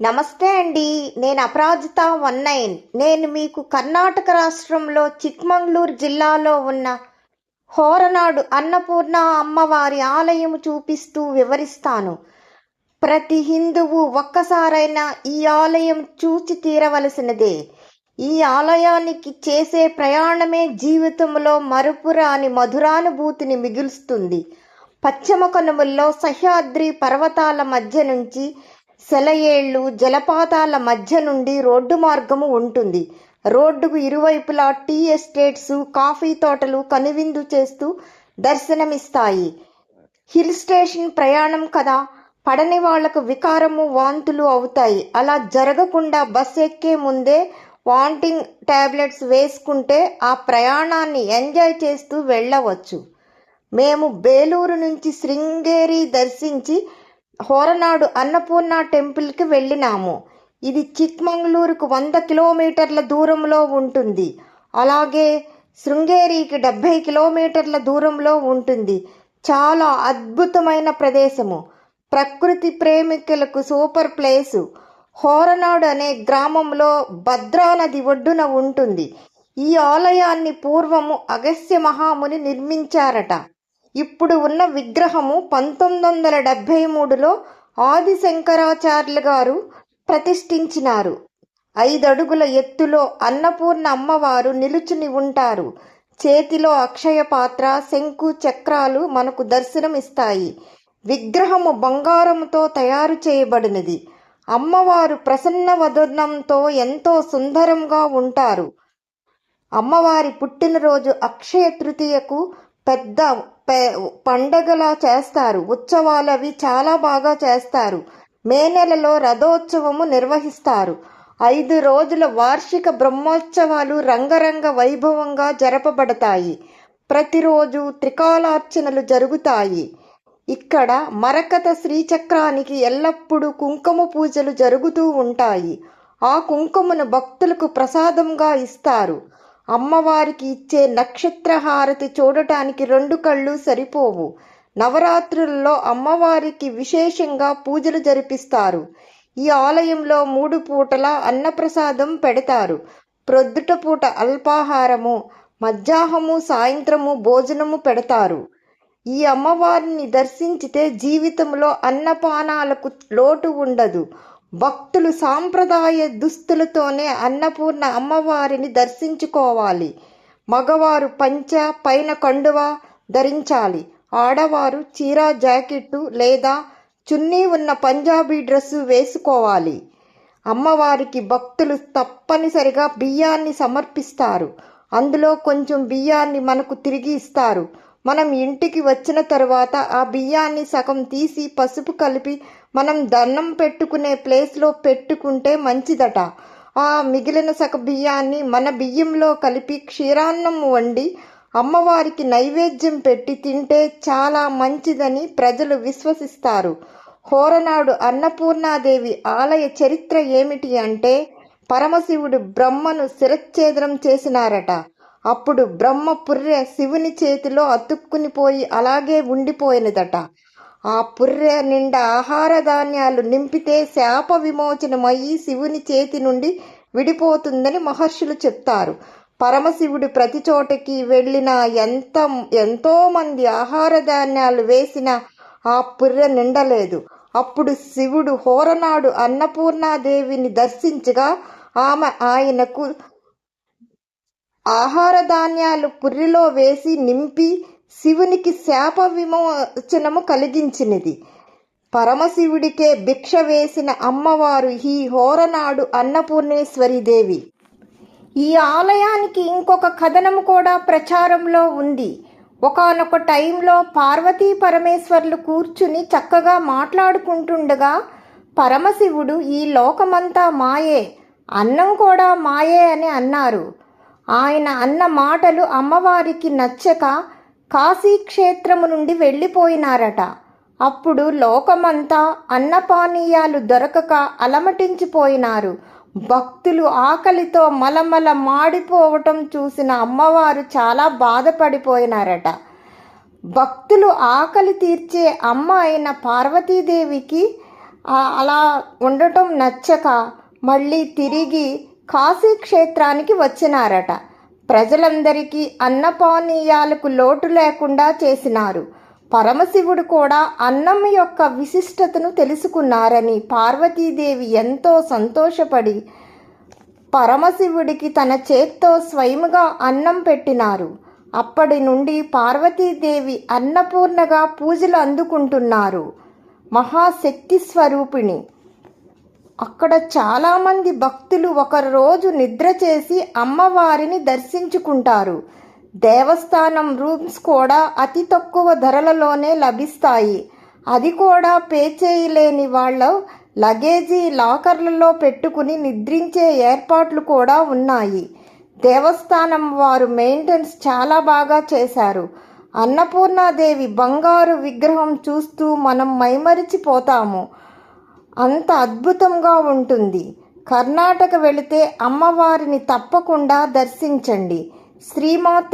నమస్తే అండి. నేను అపరాజిత వన్ నైన్. నేను మీకు కర్ణాటక రాష్ట్రంలో చిక్మంగళూరు జిల్లాలో ఉన్న హోరనాడు అన్నపూర్ణ అమ్మవారి ఆలయం చూపిస్తూ వివరిస్తాను. ప్రతి హిందువు ఒక్కసారైనా ఈ ఆలయం చూచి తీరవలసినదే. ఈ ఆలయానికి చేసే ప్రయాణమే జీవితంలో మరుపురాని మధురానుభూతిని మిగులుస్తుంది. పశ్చిమ కనుమల్లో సహ్యాద్రి పర్వతాల మధ్య నుంచి సెలయేళ్ళు జలపాతాల మధ్య నుండి రోడ్డు మార్గము ఉంటుంది. రోడ్డుకు ఇరువైపులా టీ ఎస్టేట్స్ కాఫీ తోటలు కనువిందు చేస్తూ దర్శనమిస్తాయి. హిల్ స్టేషన్ ప్రయాణం కదా? పడని వాళ్ళకు వికారము వాంతులు అవుతాయి. అలా జరగకుండా బస్ ఎక్కే ముందే వాంటింగ్ టాబ్లెట్స్ వేసుకుంటే ఆ ప్రయాణాన్ని ఎంజాయ్ చేస్తూ వెళ్ళవచ్చు. మేము బేలూరు నుంచి శృంగేరి దర్శించి హోరనాడు అన్నపూర్ణ టెంపుల్కి వెళ్ళినాము. ఇది చిక్మంగళూరుకు వంద కిలోమీటర్ల దూరంలో ఉంటుంది. అలాగే శృంగేరికి డెబ్భై కిలోమీటర్ల దూరంలో ఉంటుంది. చాలా అద్భుతమైన ప్రదేశము. ప్రకృతి ప్రేమికులకు సూపర్ ప్లేసు. హోరనాడు అనే గ్రామంలో భద్రా నది ఒడ్డున ఉంటుంది. ఈ ఆలయాన్ని పూర్వము అగస్త్య మహాముని నిర్మించారట. ఇప్పుడు ఉన్న విగ్రహము పంతొమ్మిది వందల డెబ్భై మూడులో ఆది శంకరాచార్యులు గారు ప్రతిష్ఠించినారు. ఐదడుగుల ఎత్తులో అన్నపూర్ణ అమ్మవారు నిలుచుని ఉంటారు. చేతిలో అక్షయ పాత్ర శంకు చక్రాలు మనకు దర్శనమిస్తాయి విగ్రహము బంగారముతో తయారు చేయబడినది. అమ్మవారు ప్రసన్న వదనంతో ఎంతో సుందరంగా ఉంటారు. అమ్మవారి పుట్టినరోజు అక్షయ తృతీయకు పెద్ద పండగలా చేస్తారు. ఉత్సవాలు అవి చాలా బాగా చేస్తారు. మే నెలలో రథోత్సవము నిర్వహిస్తారు. ఐదు రోజుల వార్షిక బ్రహ్మోత్సవాలు రంగరంగ వైభవంగా జరపబడతాయి. ప్రతిరోజు త్రికాలార్చనలు జరుగుతాయి. ఇక్కడ మరకత శ్రీచక్రానికి ఎల్లప్పుడూ కుంకుమ పూజలు జరుగుతూ ఉంటాయి. ఆ కుంకుమను భక్తులకు ప్రసాదంగా ఇస్తారు. అమ్మవారికి ఇచ్చే నక్షత్ర హారతి చూడటానికి రెండు కళ్ళు సరిపోవు. నవరాత్రుల్లో అమ్మవారికి విశేషంగా పూజలు జరిపిస్తారు. ఈ ఆలయంలో మూడు పూటల అన్నప్రసాదం పెడతారు. ప్రొద్దుట పూట అల్పాహారము మధ్యాహ్నము సాయంత్రము భోజనము పెడతారు. ఈ అమ్మవారిని దర్శించితే జీవితంలో అన్నపానాలకు లోటు ఉండదు. భక్తులు సాంప్రదాయ దుస్తులతోనే అన్నపూర్ణ అమ్మవారిని దర్శించుకోవాలి. మగవారు పంచ పైన కండువ ధరించాలి. ఆడవారు చీర జాకెట్టు లేదా చున్నీ ఉన్న పంజాబీ డ్రెస్సు వేసుకోవాలి. అమ్మవారికి భక్తులు తప్పనిసరిగా బియ్యాన్ని సమర్పిస్తారు. అందులో కొంచెం బియ్యాన్ని మనకు తిరిగి ఇస్తారు. మనం ఇంటికి వచ్చిన తర్వాత ఆ బియ్యాన్ని సగం తీసి పసుపు కలిపి మనం దండం పెట్టుకునే ప్లేస్లో పెట్టుకుంటే మంచిదట. ఆ మిగిలిన సగ బియ్యాన్ని మన బియ్యంలో కలిపి క్షీరాన్నం వండి అమ్మవారికి నైవేద్యం పెట్టి తింటే చాలా మంచిదని ప్రజలు విశ్వసిస్తారు. హోరనాడు అన్నపూర్ణాదేవి ఆలయ చరిత్ర ఏమిటి అంటే పరమశివుడు బ్రహ్మను శిరచ్ఛేదనం చేసినారట. అప్పుడు బ్రహ్మ పుర్రె శివుని చేతిలో అతుక్కునిపోయి అలాగే ఉండిపోయినదట. ఆ పుర్రె నిండా ఆహార ధాన్యాలు నింపితే శాప విమోచనమయ్యి శివుని చేతి నుండి విడిపోతుందని మహర్షులు చెప్తారు. పరమశివుడు ప్రతి చోటకి వెళ్ళిన ఎంత ఎంతోమంది ఆహార ధాన్యాలు వేసిన ఆ పుర్రె నిండలేదు. అప్పుడు శివుడు హోరనాడు అన్నపూర్ణాదేవిని దర్శించగా ఆమె ఆయనకు ఆహార ధాన్యాలు పుర్రిలో వేసి నింపి శివునికి శాప విమోచనము కలిగించినది. పరమశివుడికే భిక్ష వేసిన అమ్మవారు ఈ హోరనాడు అన్నపూర్ణేశ్వరి దేవి. ఈ ఆలయానికి ఇంకొక కథనము కూడా ప్రచారంలో ఉంది. ఒకానొక టైంలో పార్వతీ పరమేశ్వర్లు కూర్చుని చక్కగా మాట్లాడుకుంటుండగా పరమశివుడు ఈ లోకమంతా మాయే అన్నం కూడా మాయే అని అన్నారు. ఆయన అన్న మాటలు అమ్మవారికి నచ్చక కాశీక్షేత్రము నుండి వెళ్ళిపోయినారట. అప్పుడు లోకమంతా అన్నపానీయాలు దొరకక అలమటించిపోయినారు భక్తులు ఆకలితో మలమల మాడిపోవటం చూసిన అమ్మవారు చాలా బాధపడిపోయినారట. భక్తులు ఆకలి తీర్చే అమ్మ అయిన పార్వతీదేవికి అలా ఉండటం నచ్చక మళ్ళీ తిరిగి కాశీ క్షేత్రానికి వచ్చినారట. ప్రజలందరికీ అన్నపానీయాలకు లోటు లేకుండా చేసినారు. పరమశివుడు కూడా అన్నం యొక్క విశిష్టతను తెలుసుకున్నారని పార్వతీదేవి ఎంతో సంతోషపడి పరమశివుడికి తన చేత్తో స్వయముగా అన్నం పెట్టినారు. అప్పటి నుండి పార్వతీదేవి అన్నపూర్ణగా పూజలు అందుకుంటున్నారు. మహాశక్తి స్వరూపిణి అక్కడ చాలామంది భక్తులు ఒక రోజు నిద్ర చేసి అమ్మవారిని దర్శించుకుంటారు. దేవస్థానం రూమ్స్ కూడా అతి తక్కువ ధరలలోనే లభిస్తాయి. అది కూడా పే చేయలేని వాళ్ళు లగేజీ లాకర్లలో పెట్టుకుని నిద్రించే ఏర్పాట్లు కూడా ఉన్నాయి. దేవస్థానం వారు మెయింటెనెన్స్ చాలా బాగా చేశారు. అన్నపూర్ణాదేవి బంగారు విగ్రహం చూస్తూ మనం మైమరిచిపోతాము. అంత అద్భుతంగా ఉంటుంది. కర్ణాటక వెళితే అమ్మవారిని తప్పకుండా దర్శించండి. శ్రీమాత